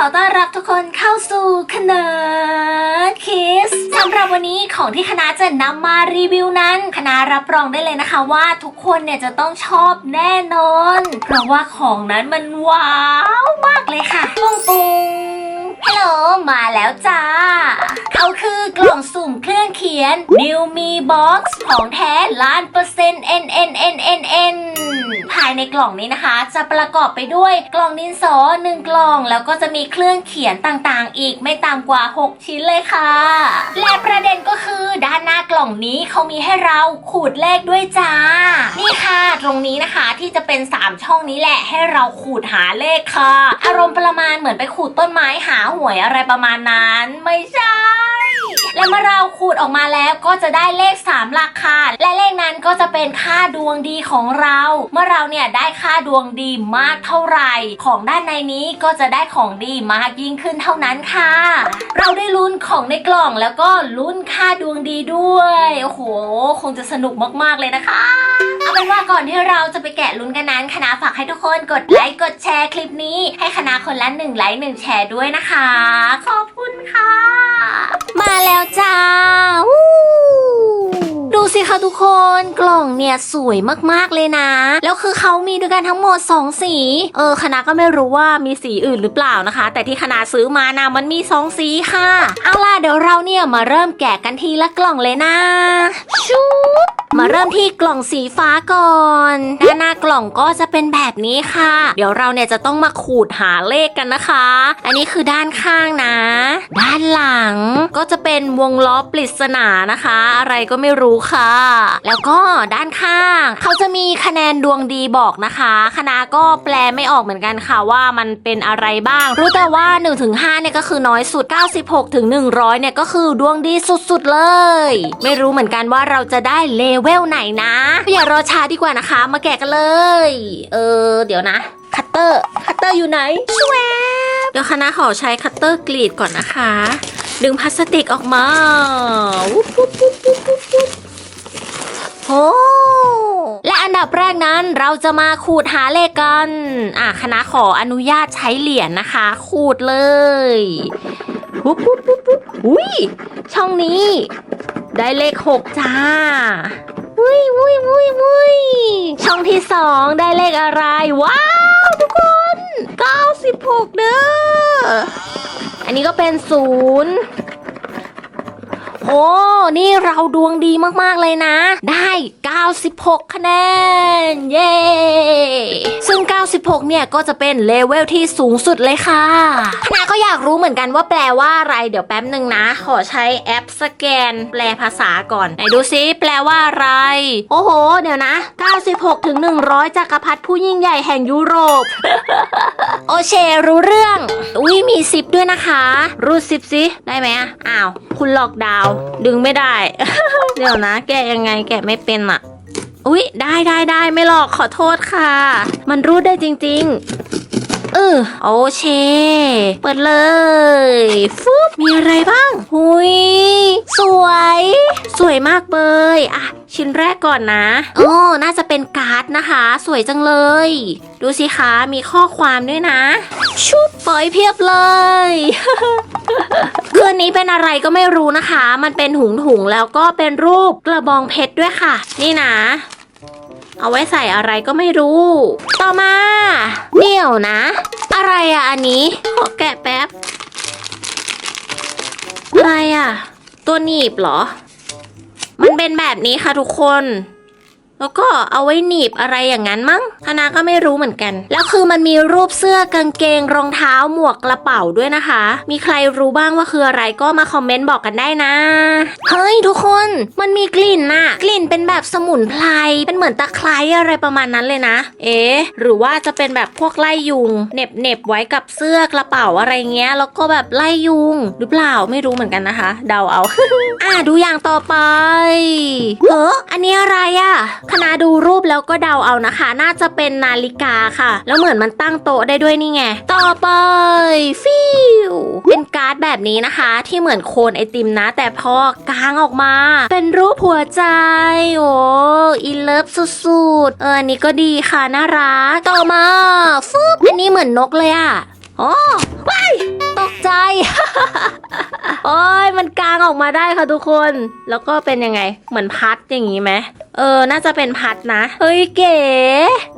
ขอต้อนรับทุกคนเข้าสู่คณะคิสสำหรับวันนี้ของที่คณะจะนำมารีวิวนั้นคณะรับรองได้เลยนะคะว่าทุกคนเนี่ยจะต้องชอบแน่นอน เพราะว่าของนั้นมันว้าวมากเลยค่ะปุ้งปุ้ง ฮัลโหล มาแล้วจ้า เขาคือกล่องสุ่มเครื่องเขียน New Me Box ของแท้ล้านเปอร์เซ็นต์ N N N N N ภายในกล่องนี้นะคะ จะประกอบไปด้วยกล่องดินสอหนึ่งกล่อง แล้วก็จะมีเครื่องเขียนต่างๆ อีกไม่ต่ำกว่า 6 ชิ้นเลยค่ะ และ ล่องนี้เขามีให้เราขูดเลขด้วยจ้า นี่ค่ะตรงนี้นะคะที่จะเป็น 3 ช่องนี้แหละให้เราขูดหาเลขค่ะ อารมณ์ประมาณเหมือนไปขูดต้นไม้หาหวยอะไรประมาณนั้น ไม่ใช่ และเมื่อเราขูดออกมาแล้วก็จะได้เลข 3 หลักค่ะและเลขนั้นก็จะเป็นค่าดวงดีของเรา เมื่อเราเนี่ยได้ค่าดวงดีมากเท่าไหร่ ของด้านในนี้ก็จะได้ของดีมากยิ่งขึ้นเท่านั้นค่ะ เราได้ลุ้นของในกล่องแล้วก็ลุ้นค่าดวงดีด้วยโอ้โห คงจะสนุกมากๆเลยนะคะ เอาเป็นว่าก่อนที่เราจะไปแกะลุ้นกันนั้นคณะฝากให้ทุกคนกดไลค์กดแชร์คลิปนี้ ให้คณะคนละหนึ่งไลค์หนึ่งแชร์ด้วยนะคะ ขอบคุณค่ะ มาแล้วจ้าวู้ สิคะทุกคนกล่องเนี่ยสวยมากๆเลยนะ แล้วคือเขามีด้วยกันทั้งหมด 2 สี เออคณะก็ไม่รู้ว่ามีสีอื่นหรือเปล่านะคะ แต่ที่คณะซื้อมานะมันมี 2 สีค่ะ เอาล่ะเดี๋ยวเราเนี่ยมาเริ่มแกะกันทีละกล่องเลยนะชุบมาเริ่มที่กล่องสีฟ้าก่อนด้านหน้ากล่องก็จะเป็นแบบนี้ค่ะ เดี๋ยวเราเนี่ยจะต้องมาขูดหาเลขกันนะคะ อันนี้คือด้านข้างนะ ด้านหลังก็จะเป็นวงล้อปริศนานะคะ อะไรก็ไม่รู้ค่ะแล้วก็ด้านข้าง เขาจะมีคะแนนดวงดีบอกนะคะ คณะก็แปลไม่ออกเหมือนกันค่ะว่ามันเป็นอะไรบ้าง รู้แต่ว่า 1-5เนี่ยก็คือน้อยสุด 96ถึง100เนี่ยก็คือดวงดีสุดๆเลย ไม่รู้เหมือนกันว่าเราจะได้เลเวลไหนนะ อย่ารอช้าดีกว่านะคะ มาแกะกันเลย เออ เดี๋ยวนะ คัตเตอร์ คัตเตอร์อยู่ไหนชวบเดี๋ยวคณะขอใช้คัตเตอร์กรีดก่อนนะคะ ดึงพลาสติกออกมาวุบวุบวุบวุบวุบวุบ โอ้และอันดับแรกนั้นเราจะมาขูดหาเลขกัน อะคณะขออนุญาตใช้เหรียญนะคะ ขูดเลยวุบวุบวุบวุบอุ้ยช่องนี้ ได้เลขหกจ้าวุ้ยวุ้ยวุ้ยวุ้ยช่องที่สองได้เลขอะไร ว้าว ทุกคน 96 เด้อ อันนี้ก็เป็นศูนย์ โอ้ นี่เราดวงดีมากๆเลยนะ ได้ 96 คะแนน เย้ 6 เนี่ยก็จะเป็นเลเวลที่สูงสุดเลยค่ะคณะก็อยากรู้เหมือนกันว่าแปลว่าอะไร เดี๋ยวแป๊บหนึ่งนะ ขอใช้แอปสแกน แปลภาษาก่อนไหนดูซิแปลว่าอะไร โอ้โห เดี๋ยวนะ 96ถึง100จักรพรรดิผู้ยิ่งใหญ่แห่งยุโรป โอเชรู้เรื่อง อุ้ยมีซิปด้วยนะคะ รูดซิปสิได้ไหมอะอ้าว คุณหลอกดาวดึงไม่ได้ เดี๋ยวนะ แกะยังไงแกะไม่เป็นอะ อุ้ยได้ได้ได้ไม่หลอกขอโทษค่ะ มันรูดได้จริง ๆ เออโอเช เปิดเลยฟุบมีอะไรบ้างหุยสวย สวยมากเบยอะ ชิ้นแรกก่อนนะโอ้น่าจะเป็นการ์ดนะคะ สวยจังเลย ดูสิคะมีข้อความด้วยนะ ชุบปล่อยเพียบเลยคืออันนี้เป็นอะไรก็ไม่รู้นะคะ มันเป็นถุงถุงแล้วก็เป็นรูปกระบองเพชรด้วยค่ะ นี่นะ เอาไว้ใส่อะไรก็ไม่รู้ ต่อมา เดี๋ยวนะ อะไรอะอันนี้ ขอแกะแป๊บ อะไรอะตัวหนีบเหรอ มันเป็นแบบนี้ค่ะทุกคน แล้วก็เอาไว้หนีบอะไรอย่างนั้นมั้งธนาก็ไม่รู้เหมือนกัน แล้วคือมันมีรูปเสื้อกางเกงรองเท้าหมวกกระเป๋าด้วยนะคะ มีใครรู้บ้างว่าคืออะไรก็มาคอมเมนต์บอกกันได้นะ เฮ้ยทุกคนมันมีกลิ่นน่ะ กลิ่นเป็นแบบสมุนไพรเป็นเหมือนตะไคร้อะไรประมาณนั้นเลยนะ เอ๊หรือว่าจะเป็นแบบพวกไล่ยุงเน็บเน็บไว้กับเสื้อกระเป๋าอะไรเงี้ย แล้วก็แบบไล่ยุงหรือเปล่าไม่รู้เหมือนกันนะคะ เดาเอา อะดูอย่างต่อไปเอออันนี้อะไรอะคณะดูรูปแล้วก็เดาเอานะคะ น่าจะเป็นนาฬิกาค่ะ แล้วเหมือนมันตั้งโต๊ะได้ด้วยนี่ไง ต่อไปฟิวเป็นการ์ดแบบนี้นะคะ ที่เหมือนโคนไอติมนะ แต่พอกางออกมา เป็นรูปหัวใจ โอ้อินเลิฟสุดๆเอออันนี้ก็ดีค่ะน่ารัก ต่อมาฟึบอันนี้เหมือนนกเลยอะอ๋อว้าย ใจ โอ้ยมันกลางออกมาได้ค่ะทุกคน แล้วก็เป็นยังไง เหมือนพัดอย่างงี้ไหมเออ น่าจะเป็นพัดนะ เฮ้ยเก๋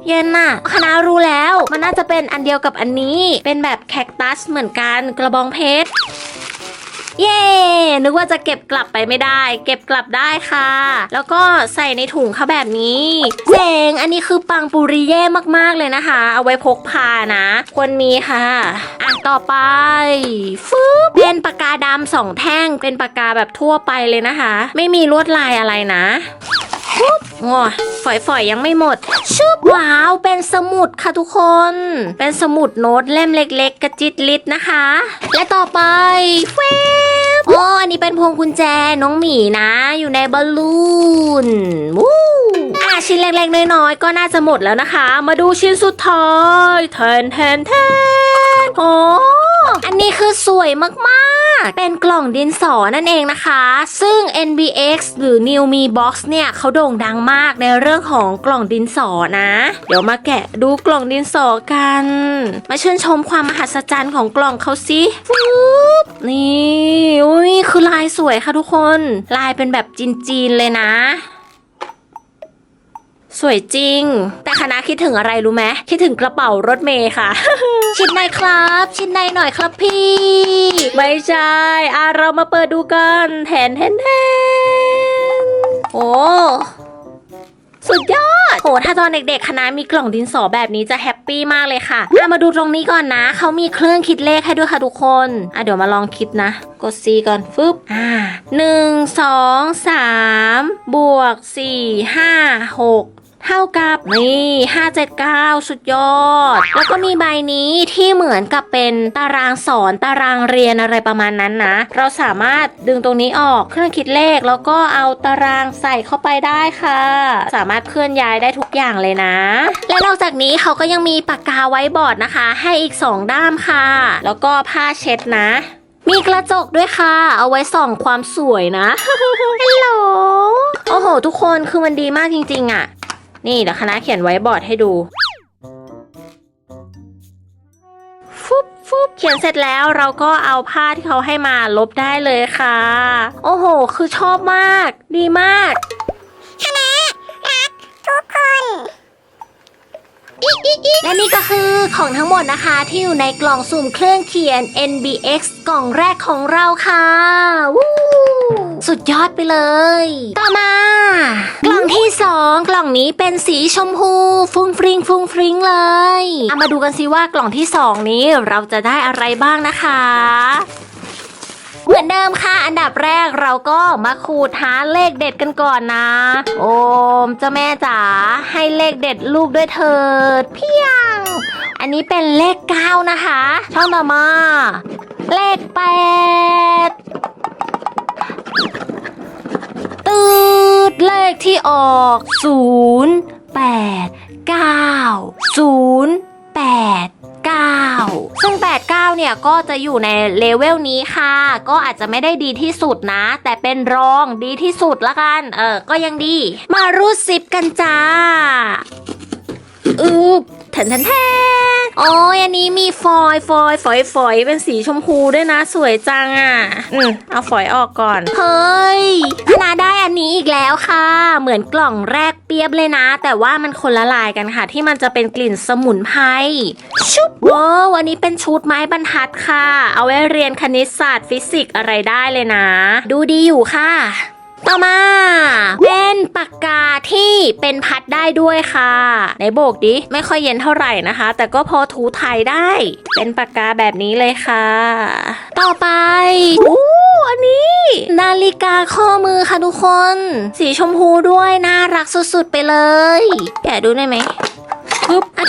เย็นน่ะคณะรู้แล้ว มันน่าจะเป็นอันเดียวกับอันนี้ เป็นแบบแคคตัสเหมือนกัน กระบองเพชร นึกว่าจะเก็บกลับไปไม่ได้ เก็บกลับได้ค่ะ แล้วก็ใส่ในถุงเขาแบบนี้เจ๋งอันนี้คือปังปุริเย่มากๆเลยนะคะ เอาไว้พกพานะ ควรมีค่ะอะต่อไปฟึบเป็นปากกาดำสองแท่งเป็นปากกาแบบทั่วไปเลยนะคะ ไม่มีลวดลายอะไรนะปุ๊บโอ้ยฝอยๆยังไม่หมดชุบว้าว เป็นสมุดค่ะทุกคน เป็นสมุดโน้ตเล่มเล็ก ๆ กระจิตลิดนะคะ และต่อไปเฟ โอ้อันนี้เป็นพวงกุญแจน้องหมีนะ อยู่ในบอลลูนวู้อะชิ้นเล็กๆน้อยๆก็น่าจะหมดแล้วนะคะ มาดูชิ้นสุดท้ายแทนแทนแทนโอ้อันนี้คือสวยมากๆ เป็นกล่องดินสอนั่นเองนะคะ ซึ่ง NBX หรือ New Me Box เนี่ยเขาโด่งดังมากในเรื่องของกล่องดินสอนะ เดี๋ยวมาแกะดูกล่องดินสอกัน มาชื่นชมความมหัศจรรย์ของกล่องเขาสิปุ๊บนี่อุ้ยคือลายสวยค่ะทุกคน ลายเป็นแบบจีนๆเลยนะ สวยจริง แต่คณะคิดถึงอะไรรู้ไหมคิดถึงกระเป๋ารถเมย์ค่ะ ชิ้นในครับ ชิ้นในหน่อยครับพี่ ไม่ใช่อะเรามาเปิดดูกันแทนแทนแทนโอ้ สุดยอด โห ถ้าตอนเด็กๆ คณะมีกล่องดินสอแบบนี้จะแฮปปี้มากเลยค่ะอะ มาดูตรงนี้ก่อนนะ เขามีเครื่องคิดเลขให้ด้วยค่ะทุกคน อะ เดี๋ยวมาลองคิดนะ กด C ก่อนฟึบ อ่าหนึ่งสองสามบวกสี่ห้าหก เท่ากับนี่579 สุดยอด แล้วก็มีใบนี้ที่เหมือนกับเป็นตารางสอนตารางเรียนอะไรประมาณนั้นนะ เราสามารถดึงตรงนี้ออกเครื่องคิดเลข แล้วก็เอาตารางใส่เข้าไปได้ค่ะ สามารถเคลื่อนย้ายได้ทุกอย่างเลยนะ และนอกจากนี้เขาก็ยังมีปากกาไว้บอร์ดนะคะ ให้อีก 2 ด้ามค่ะ แล้วก็ผ้าเช็ดนะมีกระจกด้วยค่ะ เอาไว้ส่องความสวยนะ ฮัลโหล โอ้โห ทุกคนคือมันดีมากจริง ๆอะ่ะ นี่เดี๋ยวคณะเขียนไว้บอร์ดให้ดู ฟุบฟุบเขียนเสร็จแล้วเราก็เอาผ้าที่เขาให้มาลบได้เลยค่ะ โอ้โห คือชอบมาก ดีมากและนี่ก็คือของทั้งหมดนะคะ ที่อยู่ในกล่องสุ่มเครื่องเขียน NBX กล่องแรกของเราค่ะวู้ สุดยอดไปเลย ต่อมา กล่องที่สองกล่องนี้เป็นสีชมพู ฟุ้งฟริงฟุ้งฟริงเลยเอามาดูกันสิว่ากล่องที่สองนี้เราจะได้อะไรบ้างนะคะเหมือนเดิมค่ะ อันดับแรกเราก็มาขูดหาเลขเด็ดกันก่อนนะ โอมเจ้าแม่จ๋าให้เลขเด็ดลูกด้วยเถิด เพียง อันนี้เป็นเลขเก้านะคะ ช่องต่อมา เลขแปด ตืดเลขที่ออกศูนย์แปดเก้าศูนย์แปด9ซึ่ง 89 เนี่ยก็จะอยู่ในเลเวลนี้ค่ะ ก็อาจจะไม่ได้ดีที่สุดนะ แต่เป็นรองดีที่สุดละกัน เออ ก็ยังดี มารูดซิปกันจ้า อึบ แทนแทนแทนโอ้ยอันนี้มีฟอยล์ฟอยล์ฝอยฝอยเป็นสีชมพูด้วยนะสวยจังอะ อืมเอาฝอยออกก่อน เฮ้ยคณะได้อันนี้อีกแล้วค่ะ เหมือนกล่องแรกเปียบเลยนะ แต่ว่ามันคนละลายกันค่ะ ที่มันจะเป็นกลิ่นสมุนไพรชุบว้าวอันนี้เป็นชุดไม้บรรทัดค่ะ เอาไว้เรียนคณิตศาสตร์ฟิสิกส์อะไรได้เลยนะ ดูดีอยู่ค่ะ ต่อมา เป็นปากกาที่เป็นพัดได้ด้วยค่ะไหนโบกดิไม่ค่อยเย็นเท่าไหร่นะคะ แต่ก็พอถูถ่ายได้ เป็นปากกาแบบนี้เลยค่ะ ต่อไปอู้อันนี้ นาฬิกาข้อมือค่ะทุกคน สีชมพูด้วยน่ารักสุดๆไปเลย แกะดูได้ไหม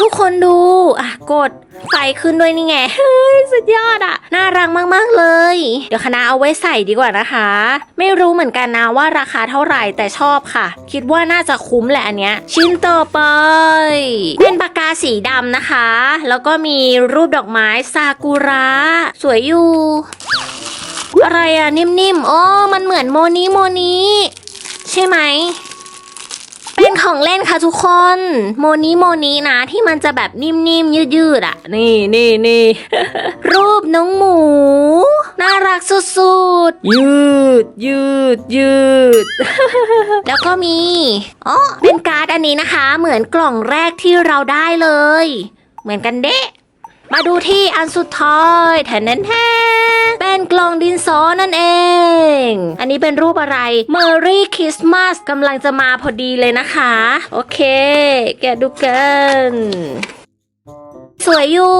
ทุกคนดูอะกดไฟขึ้นด้วยนี่ไงเฮ้ยสุดยอดอะ น่ารักมาก ๆ เลย เดี๋ยวคณะเอาไว้ใส่ดีกว่านะคะ ไม่รู้เหมือนกันนะว่าราคาเท่าไหร่แต่ชอบค่ะ คิดว่าน่าจะคุ้มแหละอันเนี้ย ชิ้นต่อไป เป็นปากกาสีดำนะคะ แล้วก็มีรูปดอกไม้ซากุระ สวยอยู่ อะไรอะนิ่มๆโอ้มันเหมือนโมนี้โมนี้ ใช่ไหม เเป็นของเล่นค่ะทุกคน โมนี้โมนี้นะ ที่มันจะแบบนิ่มๆยืดๆอะ นี่นี่นี่รูปน้องหมู น่ารักสุดๆ ยืดยืดยืด แล้วก็มีอ๋อเป็นการ์ดอันนี้นะคะ เหมือนกล่องแรกที่เราได้เลย เหมือนกันเดะ มาดูที่อันสุดท้ายแทนแทนเป็นกล่องดินสอนั่นเอง อันนี้เป็นรูปอะไร Merry Christmas กำลังจะมาพอดีเลยนะคะ โอเค แกดูกัน สวยอยู่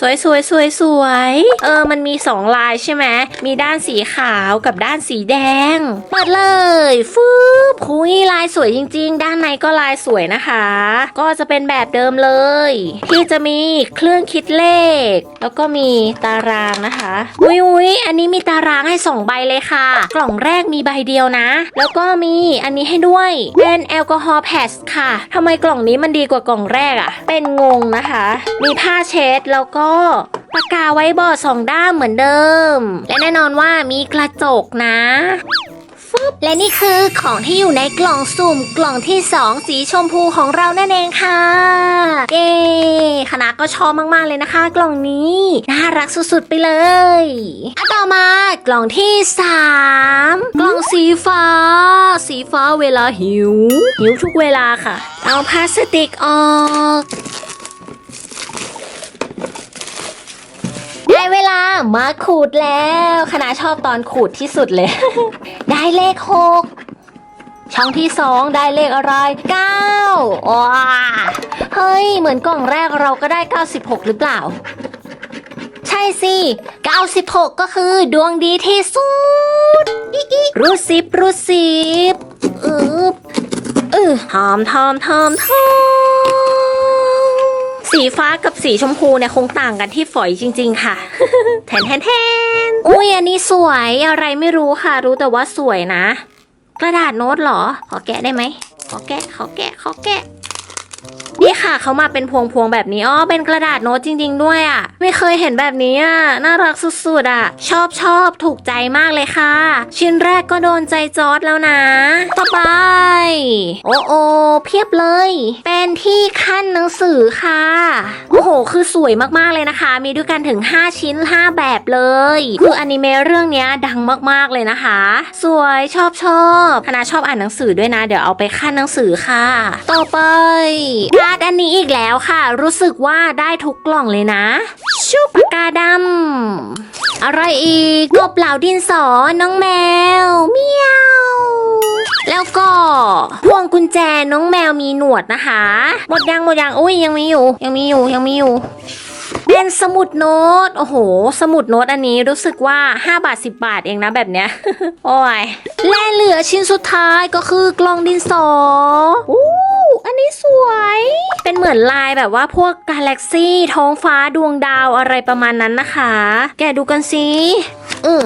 สวยสวยสวยสวยเออ มันมีสองลายใช่ไหมมีด้านสีขาวกับด้านสีแดงเปิดเลยฟืบคุยลายสวยจริง ๆ ด้านในก็ลายสวยนะคะ ก็จะเป็นแบบเดิมเลย ที่จะมีเครื่องคิดเลข แล้วก็มีตารางนะคะอุ้ยอุ้ยอันนี้มีตารางให้สองใบเลยค่ะ กล่องแรกมีใบเดียวนะ แล้วก็มีอันนี้ให้ด้วยเป็นแอลกอฮอล์แพสค่ะทำไมกล่องนี้มันดีกว่ากล่องแรกอะเป็นงงนะคะ มีผ้าเช็ดแล้วก็ปากกาไว้บอร์ดสองด้ามเหมือนเดิม และแน่นอนว่ามีกระจกนะและนี่คือของที่อยู่ในกล่องสุ่มกล่องที่ 2 สีชมพูของเรานั่นเองค่ะเย้คณะก็ชอบมากๆเลยนะคะ กล่องนี้น่ารักสุดๆไปเลยอะต่อมากล่องที่ 3 กล่องสีฟ้า สีฟ้าเวลาหิว หิวทุกเวลาค่ะ เอาพลาสติกออก ได้เวลามาขูดแล้วคณะชอบตอนขูดที่สุดเลย ได้เลขหกช่องที่สองได้เลขอะไรเก้าว้าเฮ้ย เหมือนกล่องแรกเราก็ได้ 96 หรือเปล่า ใช่สิ 96 ก็คือดวงดีที่สุดรู้สิบรู้สิบอึบเออทอมทอมทอมทอม สีฟ้ากับสีชมพูเนี่ยคงต่างกันที่ฝอยจริง ๆ ค่ะ แทนแทนแทนอุ้ยอันนี้สวยอะไรไม่รู้ค่ะ รู้แต่ว่าสวยนะ กระดาษโน้ตเหรอ ขอแกะได้ไหมขอแกะขอแกะขอแกะนี่ค่ะเขามาเป็นพวงๆแบบนี้อ๋อเป็นกระดาษโน้ตจริง ๆ ด้วยอะ่ะ ไม่เคยเห็นแบบนี้อะน่ารักสุดๆอะ ชอบชอบถูกใจมากเลยค่ะ ชิ้นแรกก็โดนใจจอร์ดแล้วนะ ต่อไป โอ้โอ เพียบเลย เป็นที่ขั้นหนังสือค่ะ โอ้โห คือสวยมากๆเลยนะคะ มีด้วยกันถึง 5 ชิ้น 5 แบบเลย คืออนิเมะเรื่องนี้ดังมากๆเลยนะคะ สวยชอบชอบคณะชอบอ่านหนังสือด้วยนะ เดี๋ยวเอาไปขั้นหนังสือค่ะ ต่อไปการ์ดอันนี้อีกแล้วค่ะ รู้สึกว่าได้ทุกกล่องเลยนะชุบปากกาดำอะไรอีกกบเหล่าดินสอน้องแมวเมียวแล้วก็พวงกุญแจน้องแมวมีหนวดนะคะ หมดยังหมดยังอุ้ยยังมีอยู่ ยังมีอยู่ยังมีอยู่เป็นสมุดโน้ต โอ้โห สมุดโน้ตอันนี้รู้สึกว่า 5 บาท 10 บาทเองนะแบบเนี้ย โอ้ยและเหลือชิ้นสุดท้ายก็คือกล่องดินสอ อู้อันนี้สวย เป็นเหมือนลายแบบว่าพวกกาแล็กซี่ท้องฟ้าดวงดาวอะไรประมาณนั้นนะคะ แกะดูกันสิเออ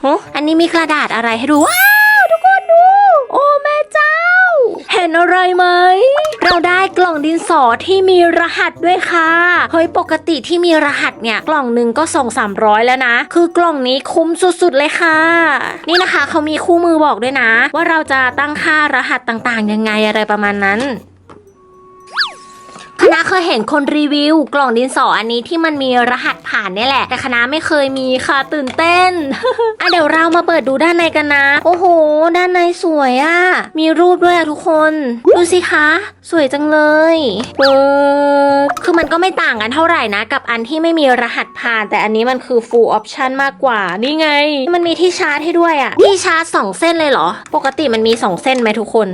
โหอันนี้มีกระดาษอะไรให้ดูว้าวทุกคนดู โอ้แม่เจ้า เห็นอะไรไหม เราได้กล่องดินสอที่มีรหัสด้วยค่ะ เฮ้ยปกติที่มีรหัสเนี่ย กล่องหนึ่งก็สองสามร้อยแล้วนะ คือกล่องนี้คุ้มสุดๆเลยค่ะ นี่นะคะเขามีคู่มือบอกด้วยนะ ว่าเราจะตั้งค่ารหัสต่างๆ ยังไงอะไรประมาณนั้น คณะเคยเห็นคนรีวิว กล่องดินสออันนี้ที่มันมีรหัสผ่านเนี่ยแหละ แต่คณะไม่เคยมีค่ะตื่นเต้น อะเดี๋ยวเรามาเปิดดูด้านในกันนะ โอ้โห ด้านในสวยอะมีรูปด้วยอะทุกคน ดูสิคะ สวยจังเลยเปิดคือมันก็ไม่ต่างกันเท่าไหร่นะ กับอันที่ไม่มีรหัสผ่าน แต่อันนี้มันคือ full option มากกว่า นี่ไง มันมีที่ชาร์จให้ด้วยอะที่ชาร์จสองเส้นเลยเหรอ ปกติมันมีสองเส้นไหมทุกคน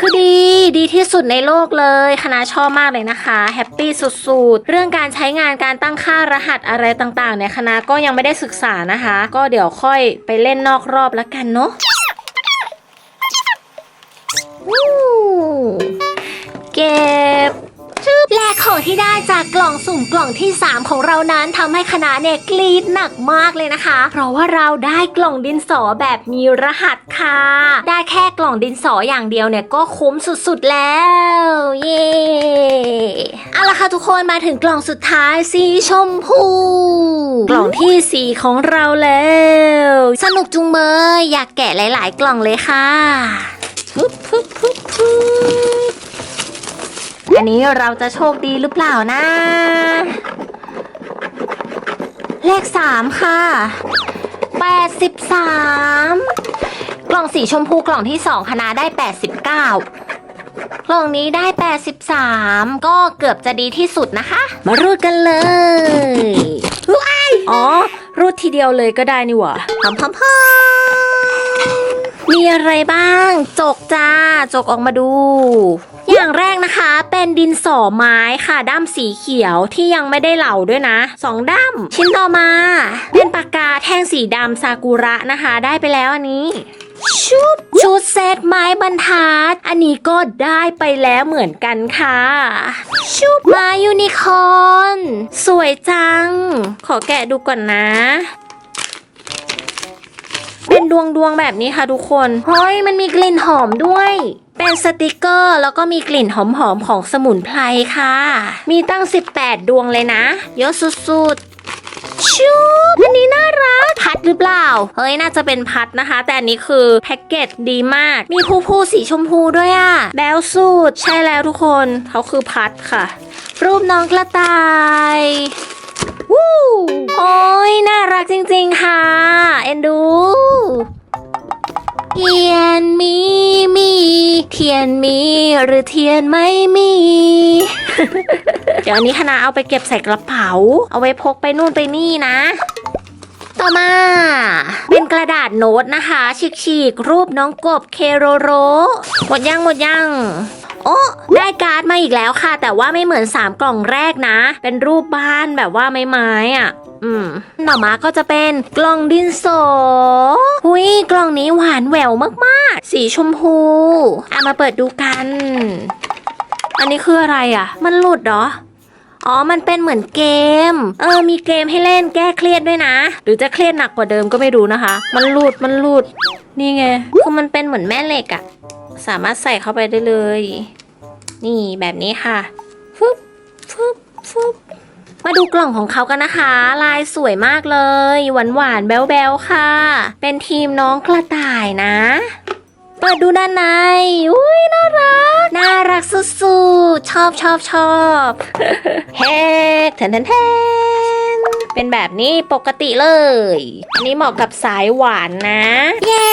คือดี ดีที่สุดในโลกเลย คณะชอบมากเลยนะคะแฮปปี้สุดๆ เรื่องการใช้งานการตั้งค่ารหัสอะไรต่างๆ เนี่ยคณะก็ยังไม่ได้ศึกษานะคะ ก็เดี๋ยวค่อยไปเล่นนอกรอบแล้วกันเนาะวู้เก็บ ชื่อและของที่ได้จากกล่องสุ่มกล่องที่ 3 ของเรานั้นทำให้คณะเนี่ยกรีดหนักมากเลยนะคะ เพราะว่าเราได้กล่องดินสอแบบมีรหัสค่ะ ได้แค่กล่องดินสออย่างเดียวเนี่ยก็คุ้มสุดๆแล้ว เย้เอาละค่ะทุกคนมาถึงกล่องสุดท้ายสีชมพู กล่องที่4ของเราแล้ว สนุกจุงเมยอยากแกะหลาย ๆ กล่องเลยค่ะฮึบฮึบฮึบฮึบ อันนี้เราจะโชคดีหรือเปล่านะ เลขสามค่ะแปดสิบสามกล่องสีชมพูกล่องที่สองคณะได้แปดสิบเก้ากล่องนี้ได้ 83 ก็เกือบจะดีที่สุดนะคะ มารูดกันเลยว้ายอ๋อ รูดทีเดียวเลยก็ได้นี่หว่าพอมพอมพอมมี อะไรบ้าง จกจ้า จกออกมาดู อย่างแรกนะคะเป็นดินสอไม้ค่ะ ด้ามสีเขียวที่ยังไม่ได้เหลาด้วยนะสองด้ามชิ้นต่อมาเป็นปากกาแท่งสีดำซากุระนะคะ ได้ไปแล้วอันนี้ชุดชุดเซตไม้บรรทัด อันนี้ก็ได้ไปแล้วเหมือนกันค่ะ ชุดไม้ยูนิคอร์นสวยจัง ขอแกะดูก่อนนะ เป็นดวงดวงแบบนี้ค่ะทุกคนเฮ้ยมันมีกลิ่นหอมด้วย เป็นสติกเกอร์ แล้วก็มีกลิ่นหอมๆของสมุนไพรค่ะ มีตั้ง 18 ดวงเลยนะ เยอะสุดๆชุบอันนี้น่ารักพัดหรือเปล่า เฮ้ยน่าจะเป็นพัดนะคะ แต่อันนี้คือแพ็กเกจดีมาก มีผู้ผู้สีชมพูด้วยอะแบลสูตรใช่แล้วทุกคนเขาคือพัดค่ะ รูปน้องกระต่าย วู้โอ้ยน่ารักจริงๆค่ะ เอ็นดูเทียนมีมี เทียนมีหรือเทียนไม่มี เดี๋ยวอันนี้คณะเอาไปเก็บใส่กระเป๋า เอาไว้พกไปนู่นไปนี่นะ ต่อมา เป็นกระดาษโน้ตนะคะฉีกๆรูปน้องกบเคโรโร หมดยังหมดยัง โอ้ได้การ์ดมาอีกแล้วค่ะ แต่ว่าไม่เหมือน 3 กล่องแรกนะ เป็นรูปบ้านแบบว่าไม้ๆอะอืมต่อมาก็จะเป็นกล่องดินสอหุยกล่องนี้หวานแหววมากๆ สีชมพูเอามาเปิดดูกัน อันนี้คืออะไรอะ มันหลุดเหรออ๋อ มันเป็นเหมือนเกม เออ มีเกมให้เล่นแก้เครียดด้วยนะ หรือจะเครียดหนักกว่าเดิมก็ไม่รู้นะคะ มันหลุด มันหลุด นี่ไง คือมันเป็นเหมือนแม่เหล็กอะ สามารถใส่เข้าไปได้เลย นี่แบบนี้ค่ะฟึบฟึบฟึบมาดูกล่องของเขากันนะคะ ลายสวยมากเลย หวานหวานๆแบ๊วๆค่ะ เป็นทีมน้องกระต่ายนะเปิดดูด้านใน อุ้ยน่ารัก น่ารักสุดๆ ชอบชอบชอบเฮ้แทนแทนแทน เป็นแบบนี้ปกติเลย อันนี้เหมาะกับสายหวานนะ เย้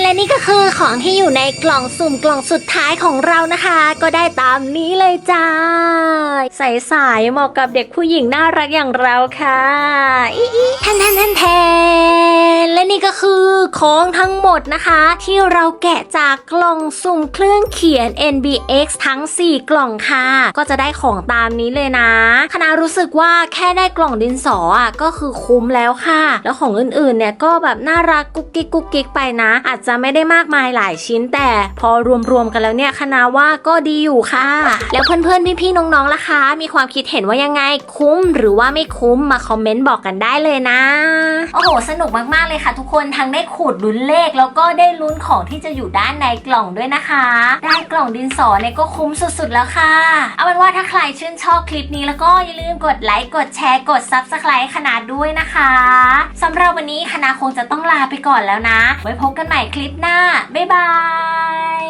และนี่ก็คือของที่อยู่ในกล่องสุ่มกล่องสุดท้ายของเรานะคะ ก็ได้ตามนี้เลยจ้า ใส่สายเหมาะกับเด็กผู้หญิงน่ารักอย่างเราค่ะอีอีแทนแทนแทนแทนและนี่ก็คือของทั้งหมดนะคะ ที่เราแกะจากกล่องสุ่มเครื่องเขียน NBX ทั้ง 4 กล่องค่ะ ก็จะได้ของตามนี้เลยนะคณะรู้สึกว่าแค่ได้กล่องดินสออะก็คือคุ้มแล้วค่ะ แล้วของอื่นๆเนี่ยก็แบบน่ารักกุ๊กกิ๊กกุ๊กกิ๊กไปนะ อาจจะไม่ได้มากมายหลายชิ้น แต่พอรวมๆกันแล้วเนี่ยคณะว่าก็ดีอยู่ค่ะ แล้วเพื่อนๆพี่ๆน้องๆล่ะคะมีความคิดเห็นว่ายังไงคุ้มหรือว่าไม่คุ้มมาคอมเมนต์บอกกันได้เลยนะ โอ้โห สนุกมากๆเลยค่ะ ทุกคนทั้งได้ขูดลุ้นเลข แล้วก็ได้ลุ้นของที่จะอยู่ด้านในกล่องด้วยนะคะ ได้กล่องดินสอเนี่ยก็คุ้มสุดๆแล้วค่ะ เอาเป็นว่าถ้าใครชื่นชอบคลิปนี้แล้วก็อย่าลืมกดไลค์กดแชร์กด Subscribe ขนาดด้วยนะคะสำหรับวันนี้คณะคงจะต้องลาไปก่อนแล้วนะ ไว้พบกันใหม่คลิปหน้าบ๊ายบาย